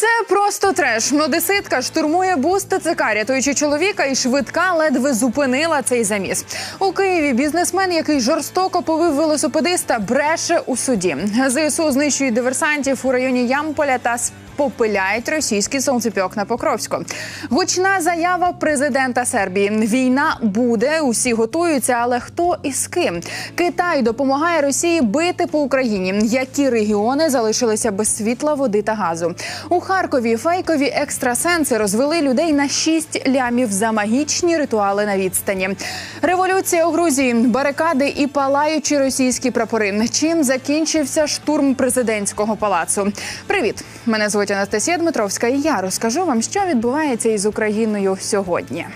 Це просто треш. Одеситка штурмує бус ТЦК, рятуючи чоловіка, і швидка ледве зупинила цей заміс. У Києві бізнесмен, який жорстоко повив велосипедиста, бреше у суді. ЗСУ знищують диверсантів у районі Ямполя та попиляють російський сонцепьок на Покровську. Гучна заява президента Сербії. Війна буде, усі готуються, але хто і з ким? Китай допомагає Росії бити по Україні. Які регіони залишилися без світла, води та газу? У Харкові фейкові екстрасенси розвели людей на 6 лямів за магічні ритуали на відстані. Революція у Грузії, барикади і палаючі російські прапори. Чим закінчився штурм президентського палацу? Привіт, мене звуть Анастасія Дмитровська. І я розкажу вам, що відбувається із Україною сьогодні.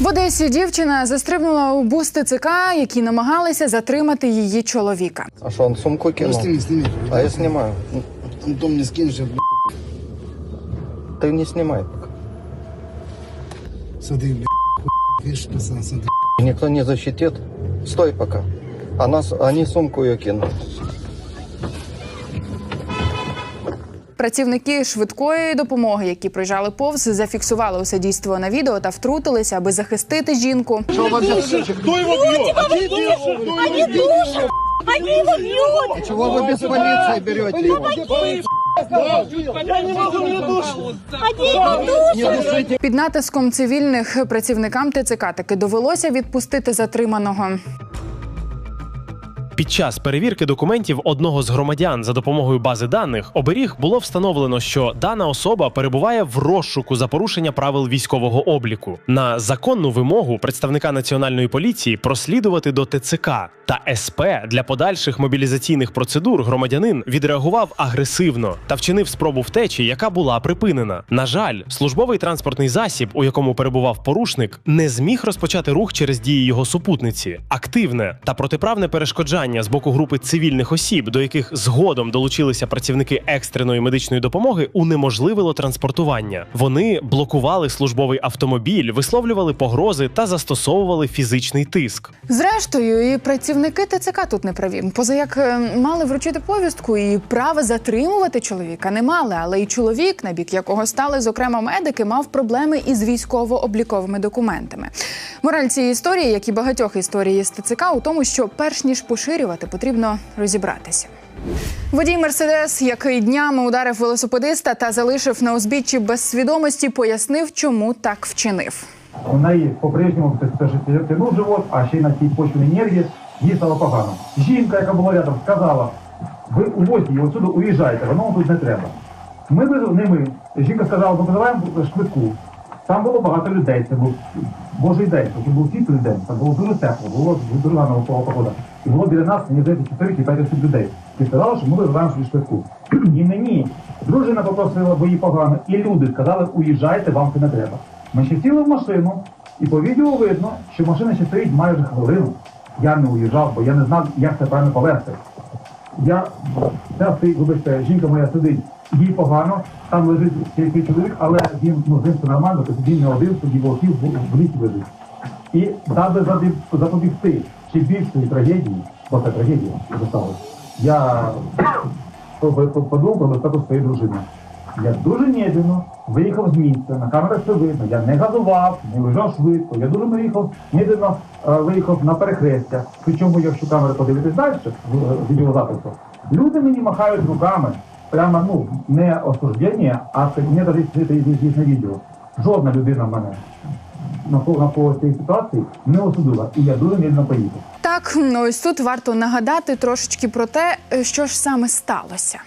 В Одесі дівчина застрибнула у бус ТЦК, які намагалися затримати її чоловіка. А он сумку Ну, кинул? сними, сними. А я снимаю. Ну, Антон мне скинешь, я, Ты не пока. смотри, видишь, пацан, смотри. Никто не защитит. Стой пока. А нас, они сумку ее кинут. Працівники швидкої допомоги, які приїжджали повз, зафіксували усе дійство на відео та втрутилися, аби захистити жінку. Кто его бьет? Они его бьют! Чего вы без полиции берете душат! Під натиском цивільних працівникам ТЦК таки довелося відпустити затриманого. Під час перевірки документів одного з громадян за допомогою бази даних оберіг було встановлено, що дана особа перебуває в розшуку за порушення правил військового обліку. На законну вимогу представника національної поліції прослідувати до ТЦК та СП для подальших мобілізаційних процедур громадянин відреагував агресивно та вчинив спробу втечі, яка була припинена. На жаль, службовий транспортний засіб, у якому перебував порушник, не зміг розпочати рух через дії його супутниці. Активне та протиправне перешкоджання з боку групи цивільних осіб, до яких згодом долучилися працівники екстреної медичної допомоги, унеможливило транспортування. Вони блокували службовий автомобіль, висловлювали погрози та застосовували фізичний тиск. Зрештою, і працівники ТЦК тут не праві. Поза як е, мали вручити повістку і права затримувати чоловіка не мали, але і чоловік, на бік якого стали зокрема медики, мав проблеми із військово-обліковими документами. Мораль цієї історії, як і багатьох історій з ТЦК, у тому, що перш ніж поширювати, потрібно розібратися. Водій Мерседес, який днями ударив велосипедиста та залишив на узбіччі без свідомості, пояснив, чому так вчинив. У неї по-прежньому тянув живот, а ще й на цій почві нерві їй стало погано. Жінка, яка була рядом, сказала, ви увозьте її отсюди, уїжджайте, воно тут не треба. Ми визвали, не ми. Жінка сказала, ми визиваємо швидку. Там було багато людей, це був божий день, це був світлий день, там було дуже тепло, було дуже гарна погода. І було біля нас, мені здається, 4 чи 5 осіб людей. І сказали, що ми визиваємо швидку. І мені дружина попросила, бо їй погано, і люди сказали, уїжджайте, вам це не треба. Ми ще сіли в машину, і по відео видно, що машина ще стоїть майже хвилину. Я не уїжджав, бо я не знав, як це правильно повести. Я стоїть, вибачте, жінка моя сидить, їй погано, там лежить цей чоловік, але він ну, з ним все нормально, тобто він не один, тоді волків в лісі лежить. І даби запобігти ще більшої трагедії, бо це трагедія зосталась, я по- по- подумав про безпеку своєї дружини. Я дуже медленно виїхав з місця, на камерах все видно. Я не газував, не виїжджав швидко. Я дуже виїхав, е, виїхав на перехрестя. Причому, якщо камери подивитись далі, е, відеозапису, люди мені махають руками. Прямо ну не осуждення, а це не навіть це відео. Жодна людина в мене навколо цієї ситуації не осудила. І я дуже медленно поїхав. Так, ну ось тут варто нагадати трошечки про те, що ж саме сталося.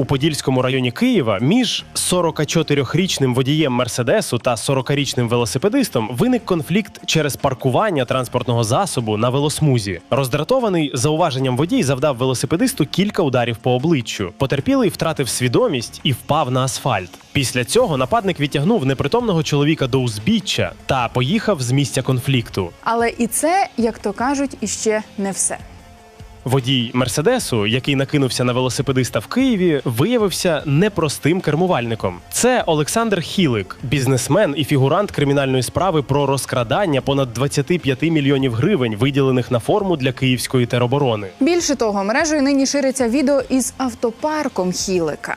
У Подільському районі Києва між 44-річним водієм Мерседесу та 40-річним велосипедистом виник конфлікт через паркування транспортного засобу на велосмузі. Роздратований зауваженням водій завдав велосипедисту кілька ударів по обличчю. Потерпілий втратив свідомість і впав на асфальт. Після цього нападник відтягнув непритомного чоловіка до узбіччя та поїхав з місця конфлікту. Але і це, як то кажуть, іще не все. Водій Мерседесу, який накинувся на велосипедиста в Києві, виявився непростим кермувальником. Це Олександр Хілик, бізнесмен і фігурант кримінальної справи про розкрадання понад 25 мільйонів гривень, виділених на форму для київської тероборони. Більше того, мережею нині шириться відео із автопарком Хілика.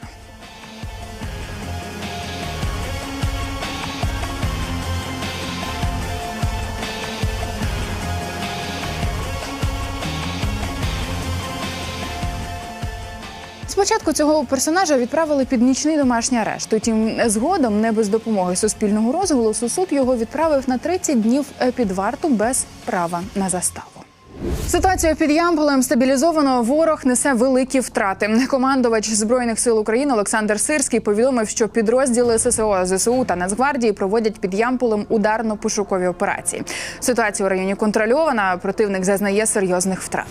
Спочатку цього персонажа відправили під нічний домашній арешт. Утім, згодом, не без допомоги суспільного розголосу, суд його відправив на 30 днів під варту без права на заставу. Ситуацію під Ямполем стабілізовано. Ворог несе великі втрати. Командувач збройних сил України Олександр Сирський повідомив, що підрозділи ССО, ЗСУ та Нацгвардії проводять під Ямполем ударно-пошукові операції. Ситуація у районі контрольована. Противник зазнає серйозних втрат.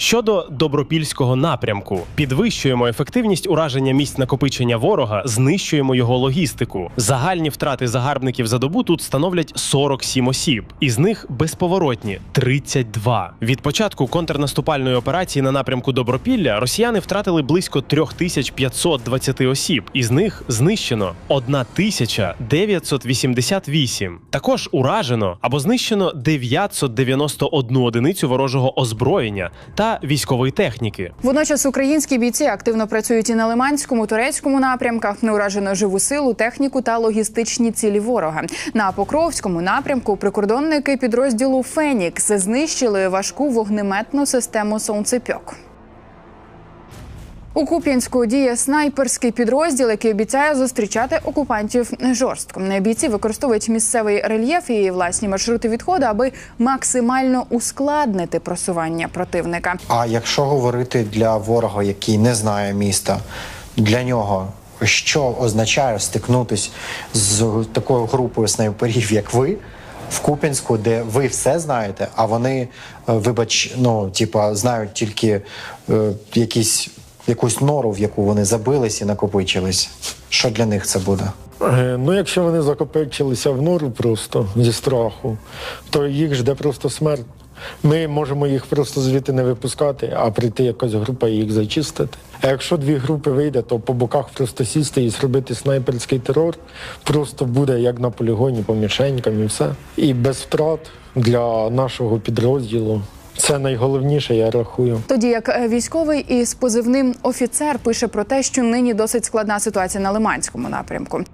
Щодо добропільського напрямку, підвищуємо ефективність ураження місць накопичення ворога, знищуємо його логістику. Загальні втрати загарбників за добу тут становлять 47 осіб, із них безповоротні 32. Від початку контрнаступальної операції на напрямку Добропілля росіяни втратили близько 3520 осіб, із них знищено 1988. Також уражено або знищено 991 одиницю ворожого озброєння та військової техніки. Водночас українські бійці активно працюють і на Лиманському, турецькому напрямках. Не уражено живу силу, техніку та логістичні цілі ворога. На Покровському напрямку прикордонники підрозділу Фенікс знищили важку вогнеметну систему сонцепьок. У Куп'янську діє снайперський підрозділ, який обіцяє зустрічати окупантів жорстко. Бійці використовують місцевий рельєф і власні маршрути відходу, аби максимально ускладнити просування противника. А якщо говорити для ворога, який не знає міста, для нього що означає стикнутись з такою групою снайперів, як ви, в Куп'янську, де ви все знаєте, а вони, е, вибач, ну типа знають тільки е, якісь якусь нору, в яку вони забились і накопичились. Що для них це буде? Е, Ну, якщо вони закопичилися в нору просто зі страху, то їх жде просто смерть. Ми можемо їх просто звідти не випускати, а прийти якась група і їх зачистити. А якщо дві групи вийде, то по боках просто сісти і зробити снайперський терор просто буде як на полігоні по мішенькам і все. І без втрат для нашого підрозділу. Це найголовніше, я рахую. Тоді як е, військовий із позивним офіцер пише про те, що нині досить складна ситуація на Лиманському напрямку.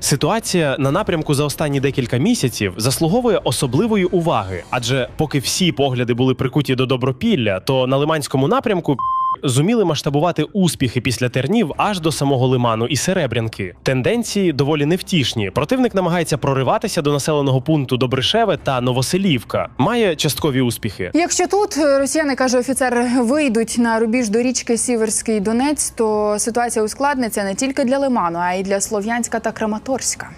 Ситуація на напрямку за останні декілька місяців заслуговує особливої уваги, адже поки всі погляди були прикуті до добропілля, то на лиманському напрямку зуміли масштабувати успіхи після тернів аж до самого лиману і Серебрянки. Тенденції доволі невтішні. Противник намагається прориватися до населеного пункту Добришеве та Новоселівка. Має часткові успіхи. Якщо тут е, росіяни каже офіцер, вийдуть на рубіж до річки Сіверський Донець, то ситуація ускладниться не тільки для Лиману, а й для Слов'янська та Краматорська.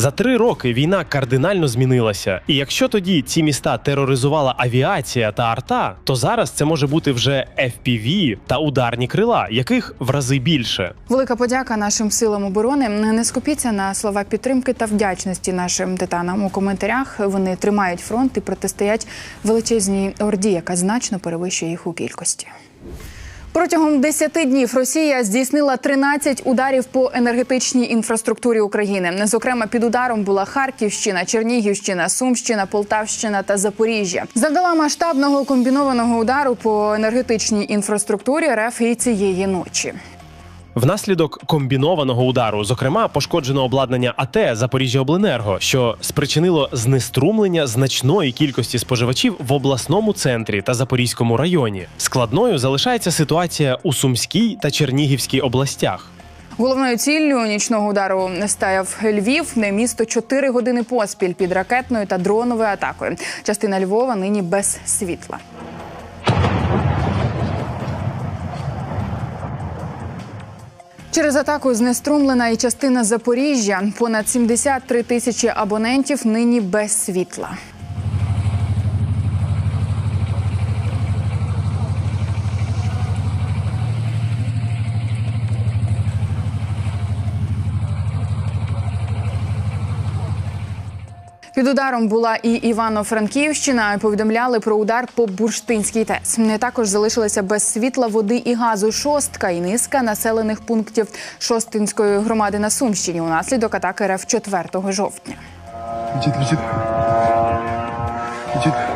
За три роки війна кардинально змінилася, і якщо тоді ці міста тероризувала авіація та арта, то зараз це може бути вже FPV та ударні крила, яких в рази більше. Велика подяка нашим силам оборони. Не скупіться на слова підтримки та вдячності нашим титанам у коментарях. Вони тримають фронт і протистоять величезній орді, яка значно перевищує їх у кількості. Протягом 10 днів Росія здійснила 13 ударів по енергетичній інфраструктурі України. Зокрема, під ударом була Харківщина, Чернігівщина, Сумщина, Полтавщина та Запоріжжя. Завдала масштабного комбінованого удару по енергетичній інфраструктурі РФ і цієї ночі. Внаслідок комбінованого удару, зокрема, пошкоджено обладнання АТ Запоріжжяобленерго, що спричинило знеструмлення значної кількості споживачів в обласному центрі та Запорізькому районі. Складною залишається ситуація у Сумській та Чернігівській областях. Головною ціллю нічного удару стаяв Львів, не місто 4 години поспіль під ракетною та дроновою атакою. Частина Львова нині без світла. Через атаку знеструмлена і частина Запоріжжя. Понад 73 тисячі абонентів нині без світла. Під ударом була і Івано-Франківщина. Повідомляли про удар по Бурштинській ТЕС. Не також залишилися без світла, води і газу шостка і низка населених пунктів Шостинської громади на Сумщині унаслідок атаки РФ 4 жовтня. Дід, дід. Летит.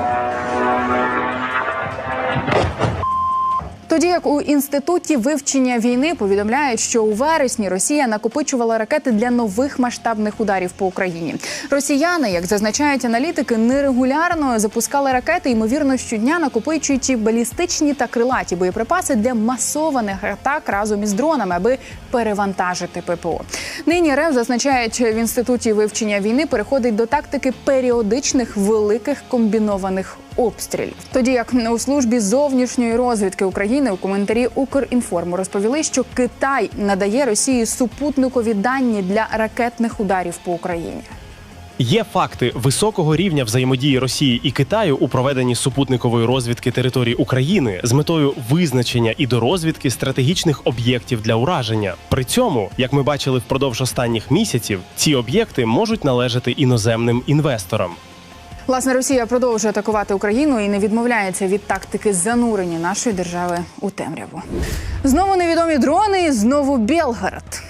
Тоді як у інституті вивчення війни повідомляють, що у вересні Росія накопичувала ракети для нових масштабних ударів по Україні. Росіяни, як зазначають аналітики, нерегулярно запускали ракети, ймовірно, щодня накопичуючи балістичні та крилаті боєприпаси для масованих атак разом із дронами, аби перевантажити ППО. Нині РФ зазначають в інституті вивчення війни переходить до тактики періодичних великих комбінованих обстрілів. Тоді як у службі зовнішньої розвідки України у коментарі Укрінформу розповіли, що Китай надає Росії супутникові дані для ракетних ударів по Україні. Є факти високого рівня взаємодії Росії і Китаю у проведенні супутникової розвідки території України з метою визначення і дорозвідки стратегічних об'єктів для ураження. При цьому, як ми бачили впродовж останніх місяців, ці об'єкти можуть належати іноземним інвесторам. Власне, Росія продовжує атакувати Україну і не відмовляється від тактики занурення нашої держави у темряву. Знову невідомі дрони, знову Белгород.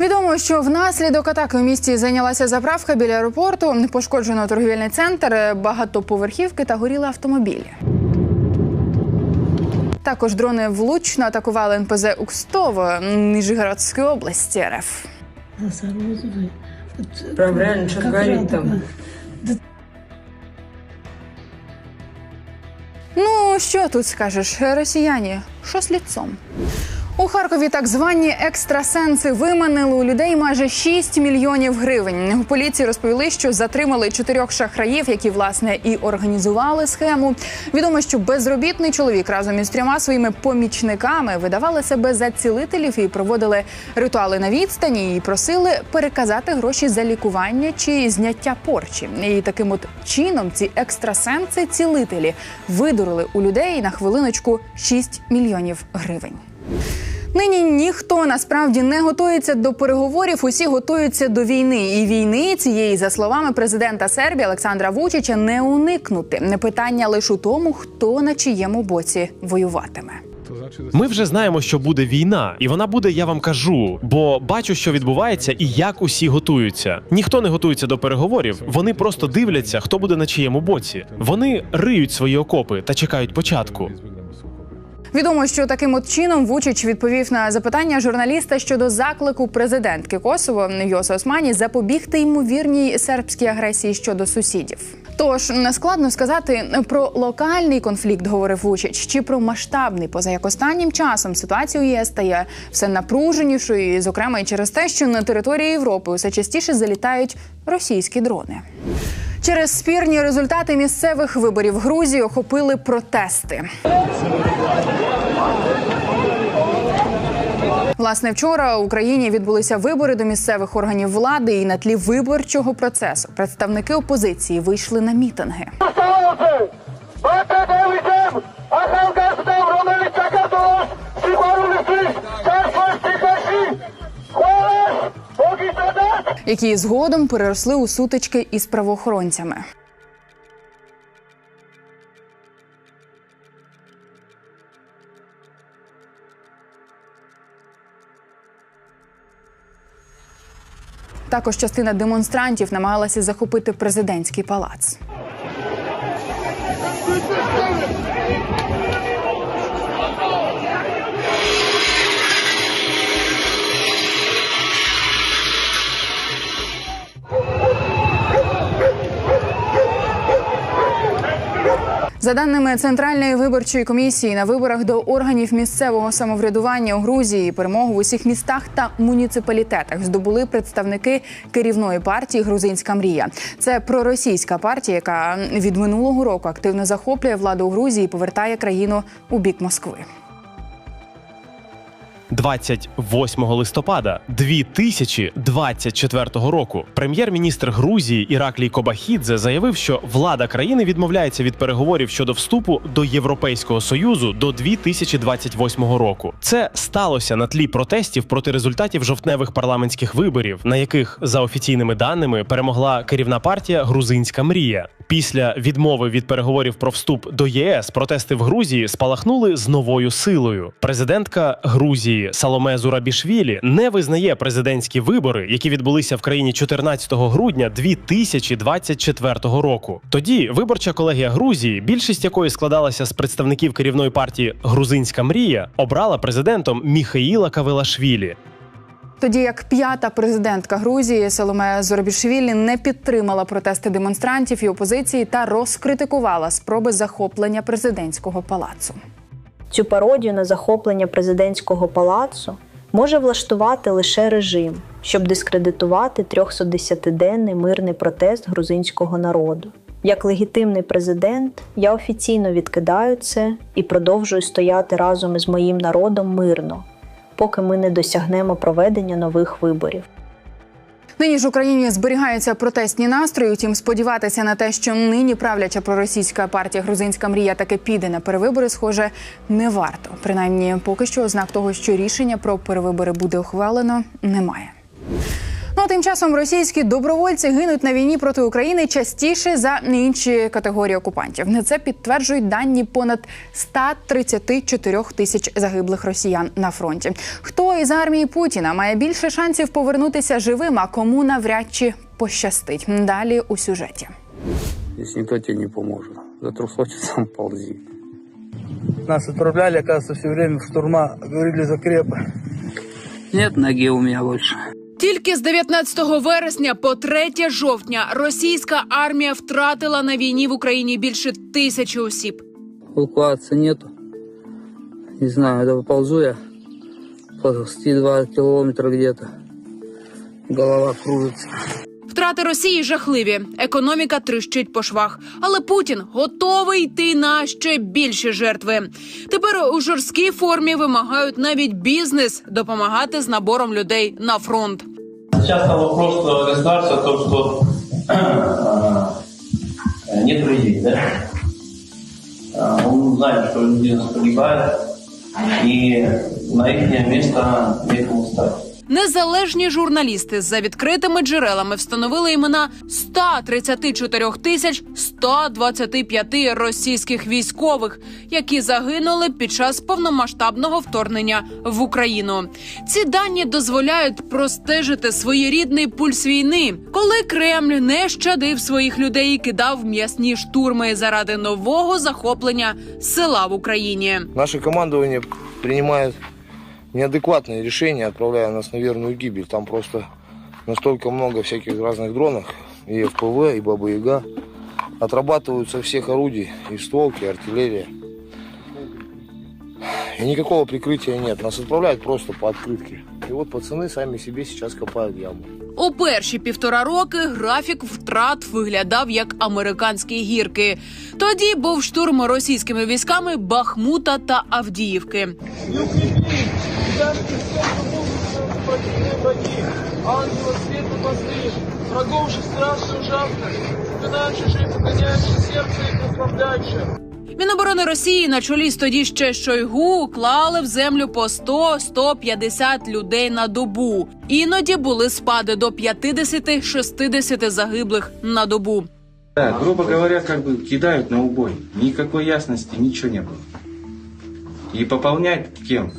Відомо, що внаслідок атаки у місті зайнялася заправка біля аеропорту, пошкоджено торгівельний центр, багатоповерхівки та горіли автомобілі. Також дрони влучно атакували НПЗ Укстово Ніжгородської області РФ. Прям Правильно, что говорит горит там. Ну, що тут скажеш, росіяні, що з ліцом? У Харкові так звані екстрасенси виманили у людей майже 6 мільйонів гривень. У поліції розповіли, що затримали чотирьох шахраїв, які власне і організували схему. Відомо, що безробітний чоловік разом із трьома своїми помічниками видавали себе за цілителів і проводили ритуали на відстані і просили переказати гроші за лікування чи зняття порчі. І таким от чином ці екстрасенси цілителі видурили у людей на хвилиночку 6 мільйонів гривень. Нині ніхто насправді не готується до переговорів. Усі готуються до війни. І війни цієї, за словами президента Сербії Олександра Вучича, не уникнути. Не питання лише у тому, хто на чиєму боці воюватиме. Ми вже знаємо, що буде війна, і вона буде, я вам кажу, бо бачу, що відбувається і як усі готуються. Ніхто не готується до переговорів. Вони просто дивляться, хто буде на чиєму боці. Вони риють свої окопи та чекають початку. Відомо, що таким от чином Вучич відповів на запитання журналіста щодо заклику президентки Косово Йоси Османі запобігти ймовірній сербській агресії щодо сусідів. Тож нескладно сказати про локальний конфлікт, говорив Вучич, чи про масштабний, поза як останнім часом ситуація у ЄС стає все напруженішою, зокрема і через те, що на території Європи усе частіше залітають російські дрони. Через спірні результати місцевих виборів Грузії охопили протести. Власне, вчора в Україні відбулися вибори до місцевих органів влади, і на тлі виборчого процесу представники опозиції вийшли на мітинги. Які згодом переросли у сутички із правоохоронцями. Також частина демонстрантів намагалася захопити президентський палац. За даними Центральної виборчої комісії, на виборах до органів місцевого самоврядування у Грузії перемогу в усіх містах та муніципалітетах здобули представники керівної партії Грузинська мрія. Це проросійська партія, яка від минулого року активно захоплює владу у Грузії і повертає країну у бік Москви. 28 листопада 2024 року прем'єр-міністр Грузії Іраклій Кобахідзе заявив, що влада країни відмовляється від переговорів щодо вступу до Європейського союзу до 2028 року. Це сталося на тлі протестів проти результатів жовтневих парламентських виборів, на яких за офіційними даними перемогла керівна партія Грузинська мрія. Після відмови від переговорів про вступ до ЄС протести в Грузії спалахнули з новою силою. Президентка Грузії Грузії Саломе Зурабішвілі не визнає президентські вибори, які відбулися в країні 14 грудня 2024 року. Тоді виборча колегія Грузії, більшість якої складалася з представників керівної партії Грузинська мрія, обрала президентом Міхаїла Кавелашвілі. Тоді як п'ята президентка Грузії Соломе Зорбішвілі не підтримала протести демонстрантів і опозиції та розкритикувала спроби захоплення президентського палацу. Цю пародію на захоплення президентського палацу може влаштувати лише режим, щоб дискредитувати 310-денний мирний протест грузинського народу. Як легітимний президент, я офіційно відкидаю це і продовжую стояти разом із моїм народом мирно, поки ми не досягнемо проведення нових виборів. Нині ж Україні зберігаються протестні настрої. Утім, сподіватися на те, що нині правляча проросійська партія Грузинська мрія таки піде на перевибори, схоже, не варто. Принаймні, поки що ознак того, що рішення про перевибори буде ухвалено, немає. Ну а тим часом російські добровольці гинуть на війні проти України частіше за інші категорії окупантів. На це підтверджують дані понад 134 тисяч загиблих росіян на фронті. Хто із армії Путіна має більше шансів повернутися живим, а кому навряд чи пощастить? Далі у сюжеті. Здесь никто тебе не поможет. За трусочек сам ползи. Нас отправляли, оказывается, все время в штурма. Говорили закрепы. Нет ноги у меня больше. Тільки з 19 вересня по 3 жовтня російська армія втратила на війні в Україні більше тисячі осіб. Эвакуации нету. Не знаю, это ползу я. Ползти 2 километра где-то. Голова кружится. Втрати Росії жахливі. Економіка тріщить по швах. Але Путін готовий йти на ще більші жертви. Тепер у жорсткій формі вимагають навіть бізнес допомагати з набором людей на фронт. Часто вопрос государства о том, что э, нет людей, да? Он знает, что бизнес погибает, и на их место некому стать. Незалежні журналісти за відкритими джерелами встановили імена 134 тисяч 125 російських військових, які загинули під час повномасштабного вторгнення в Україну. Ці дані дозволяють простежити своєрідний пульс війни, коли Кремль не щадив своїх людей і кидав м'ясні штурми заради нового захоплення села в Україні. Наше командование принимает неадекватные решения, отправляя нас на верную гибель. Там просто настолько много всяких разных дронов, и ФПВ, и Баба-Яга. Отрабатывают со всех орудий, и стволки, и артиллерия. И никакого прикрытия нет. Нас отправляют просто по открытке. И вот пацаны сами себе сейчас копают яму. У перші півтора роки графік втрат виглядав як американські гірки. Тоді був штурм російськими військами Бахмута та Авдіївки. Ангела света возри, врагов же страшно ужасно, заклинаючи же, погоняючи серце їх наславляючи. Міноборони Росії на чолі з тоді ще Шойгу клали в землю по 100-150 людей на добу. Іноді були спади до 50-60 загиблих на добу. Да, грубо говоря, как бы кидают на убой. Никакой ясности, ничего не было. И пополнять кем?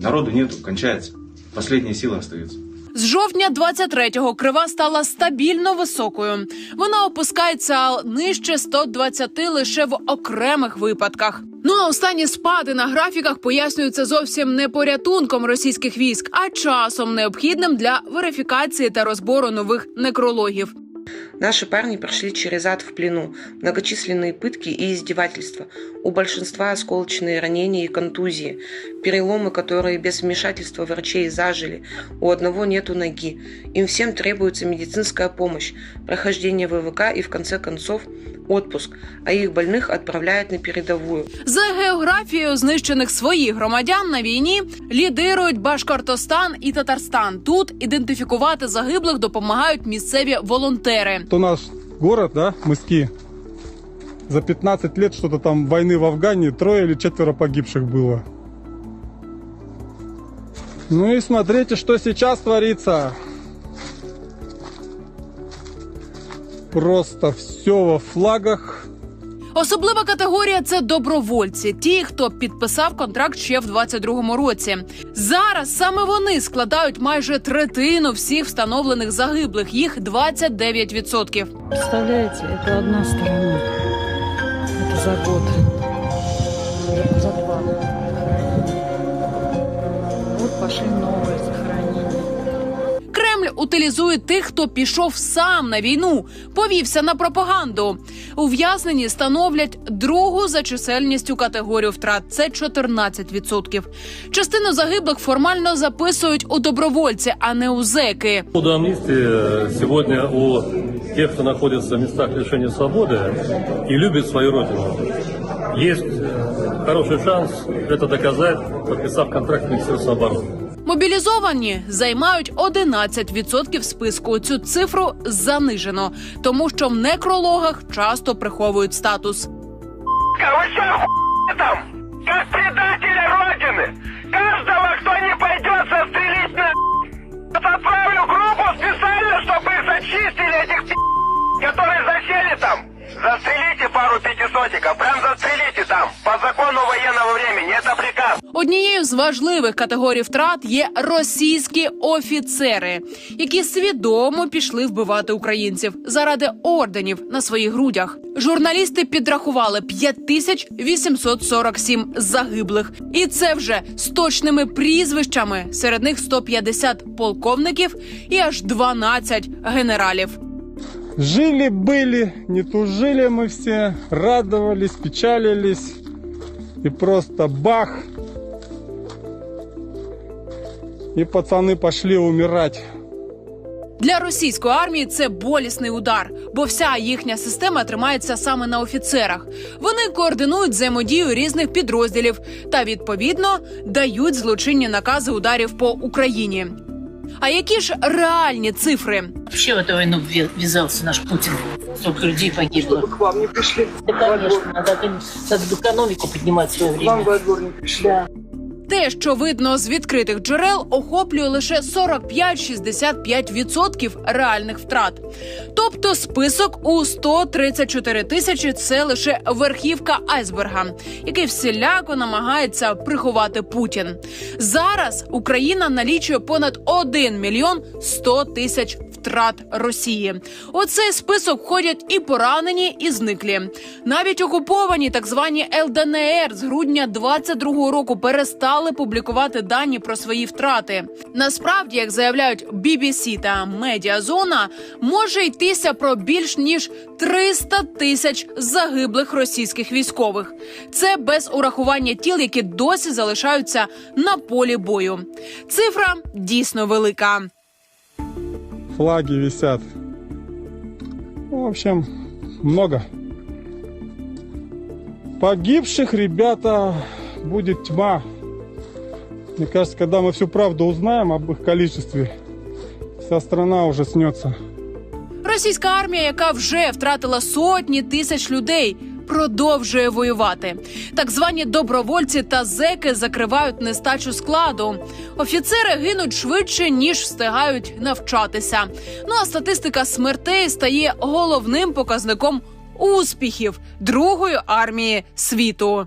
Народу нету, кончается. Последние силы остаются. З жовтня 23-го крива стала стабільно високою. Вона опускається нижче 120 лише в окремих випадках. Ну а останні спади на графіках пояснюються зовсім не порятунком російських військ, а часом необхідним для верифікації та розбору нових некрологів. Наши парни прошли через ад в плену, многочисленные пытки и издевательства. У большинства осколочные ранения и контузии, переломы, которые без вмешательства врачей зажили. У одного нету ноги. Им всем требуется медицинская помощь, прохождение ВВК и, в конце концов, отпуск, а их больных отправляют на передовую. За географією знищених своїх громадян на війні лідирують Башкортостан і Татарстан. Тут ідентифікувати загиблих допомагають місцеві волонтери. То наш город, да, Мыски, за 15 лет что-то там войны в Афгане трое или четверо погибших было. Ну и смотрите, что сейчас творится. Просто все во флагах. Особлива категорія це добровольці, ті, хто підписав контракт ще в 22-му році. Зараз саме вони складають майже третину всіх встановлених загиблих. Їх 29%. Представляете, это одна сторона. Это за год. За два. Вот пошли новые захоронения. Кремль утилізує тих, хто пішов сам на війну, повівся на пропаганду. Ув'язнені становлять другу за чисельністю категорію втрат. Це 14%. Частину загиблих формально записують у добровольці, а не у зеки. По поводу амнистии э, сегодня у тех, кто находится в местах лишения свободы и любит свою родину, есть э, хороший шанс это доказать, подписав контракт с Министерством обороны. Мобілізовані займають 11% списку. Цю цифру занижено, тому що в некрологах часто приховують статус. Вы что, охуели там? Как предатели Родины! Каждого, кто не пойдет застрелить на... Отправлю группу специально, чтобы их зачистили, этих пи***, которые засели там. Застрелите пару пятисотиков, прям застрелите там. По закону военного времени, это приказ. Однією з важливих категорій втрат є російські офіцери, які свідомо пішли вбивати українців заради орденів на своїх грудях. Журналісти підрахували 5847 загиблих, і це вже з точними прізвищами. Серед них 150 полковників і аж 12 генералів. Жили, были, не тужили мы все, радовались, печалились. И просто бах. И пацаны пошли умирать. Для російської армії це болісний удар, бо вся їхня система тримається саме на офіцерах. Вони координують взаємодію різних підрозділів та відповідно дають злочинні накази ударів по Україні. А які ж реальні цифри? Вообще в эту войну вве- ввязался наш Путин. Столько людей погибло. К вам не пришли. Да, конечно, надо, надо экономику поднимать в свое время. Вам во двор не пришли. Да. Те, що видно з відкритих джерел, охоплює лише 45-65% реальних втрат. Тобто список у 134 тисячі це лише верхівка айсберга, який всіляко намагається приховати Путін. Зараз Україна налічує понад 1 мільйон 100 тисяч втрат Росії. У цей список входять і поранені, і зниклі. Навіть окуповані так звані ЛДНР з грудня 22-го року перестали публікувати дані про свої втрати. Насправді, як заявляють BBC та Медіазона, може йтися про більш ніж 300 тисяч загиблих російських військових. Це без урахування тіл, які досі залишаються на полі бою. Цифра дійсно велика. Флаги висят. Ну, В общем, много. Погибших, ребята, будет тьма. Мне кажется, когда мы всю правду узнаем об их количестве, вся страна уже снется. Російська армія, яка вже втратила сотні тисяч людей, Продовжує воювати. Так звані добровольці та зеки закривають нестачу складу. Офіцери гинуть швидше ніж встигають навчатися. Ну а статистика смертей стає головним показником успіхів другої армії світу.